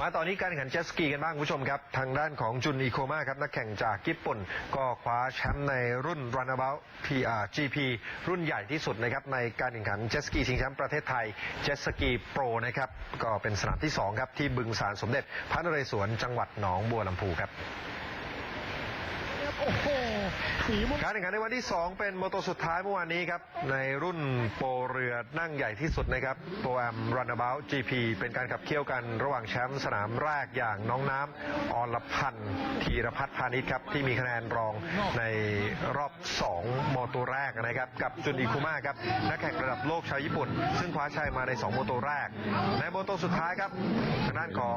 มาต่อนนี้การแข่งขันเจ็ตสกีกันบ้างคุณผู้ชมครับ ทางด้านของจุนอีโคมาครับนักแข่งจากญี่ปุ่น ก็คว้าแชมป์ในรุ่น Runabout PR GP รุ่นใหญ่ที่สุดนะครับในการแข่งขันเจ็ตสกีชิงแชมป์ประเทศไทยเจ็ตสกีโปรนะครับก็เป็นสนามที่2ครับที่บึงสารสมเด็จ พระนเรศวรจังหวัดหนองบัวลำพูครับโอ้โห การแข่งขันในวันที่ 2 เป็นโมโตสุดท้ายเมื่อวานนี้ครับ ในรุ่นโปรเรือนั่งใหญ่ที่สุดนะครับโปรแอม Runabout GP เป็นการขับเคี่ยวกันระหว่างแชมป์สนามแรกอย่างน้องน้ำอรพันธ์ธีรพัฒน์พาณิชย์ครับ ที่มีคะแนนรองในรอบ 2 โมโตแรกนะครับ กับจุนอิคุมาครับ นักแข่งระดับโลกชาวญี่ปุ่น ซึ่งคว้าชัยมาใน 2 โมโตแรก ในโมโตสุดท้ายครับทางด้านของ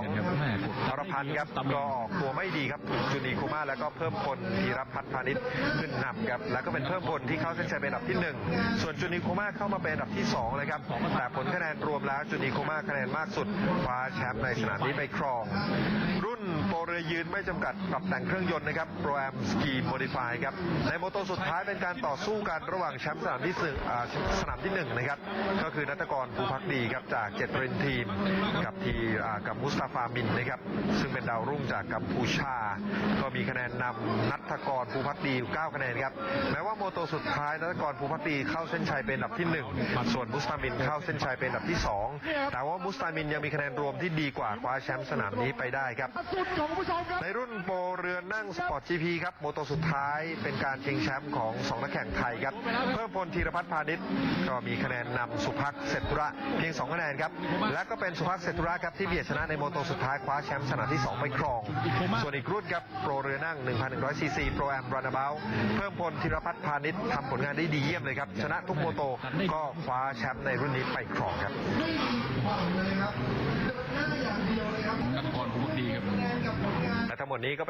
อรพันธ์ครับก็ออกตัวไม่ดีครับจุนอิคุมาแล้วก็เพิ่มพลธีรพัฒน์พาณิชย์ขึ้นนำครับแล้วก็เป็นเพิ่มพลที่เข้าเส้นชัยเป็นอันดับที่ 1 ส่วนจุนิโคมาเข้ามาเป็นอันดับที่2เลยครับแต่ผลคะแนนรวมแล้วจุนิโคมาคะแนนมากสุดคว้าแชมป์ในสนามนี้ไปครอง รือยืนไม่จำกัดปรับแต่งเครื่องยนต์นะครับ โปรแอมสกีโมดิฟายครับ ในโมโตสุดท้ายเป็นการต่อสู้กันระหว่างแชมป์สนามที่สึงอ่าสนามที่1นะครับ ก็คือนัตกรภูพักดีครับจากเจ็ดรินทีม กับทีกับมุสตาฟามินนะครับ ซึ่งเป็นดาวรุ่งจากกัมพูชา ก็มีคะแนนนำนัทกรภูพักดีอยู่9คะแนนครับ แม้ว่าโมโตสุดท้ายนัทกรภูพักดีเข้าเส้นชัยเป็นอันดับที่ 1 ส่วนมุสตามินเข้าเส้นชัยเป็นอันดับที่ 2 แต่ว่ามุสตามินยังมีคะแนนรวมที่ดีกว่าคว้าแชมป์สนามนี้ไปได้ครับผู้ชมครับในรุ่นโปรเรือนั่งสปอร์ต GP ครับโมโตสุดท้ายเป็นการชิงแชมป์ของ2นักแข่งไทยครับ เพิ่มพลธีรพัฒน์พาณิชย์ก็มีคะแนนนำสุภักดิ์เศรษฐุระเพียง 2 คะแนนครับ และก็เป็นสุภักดิ์เศรษฐุระครับที่เบียดชนะในโมโตสุดท้ายคว้าแชมป์สนามที่ 2 ไปครอง ส่วนอีกรุ่นครับโปรเรือนั่ง 1,100ซีซีโปรแอมรัน a บ o u t เพิ่มพลธีรพัฒน์พาณิชย์ทำผลงานได้ดีเยี่ยมเลยครับชนะทุกโมโตก็คว้าแชมป์ในรุ่นนี้ไปครองครับ นักกรภูมิดีครับ และทั้งหมดนี้ก็เป็น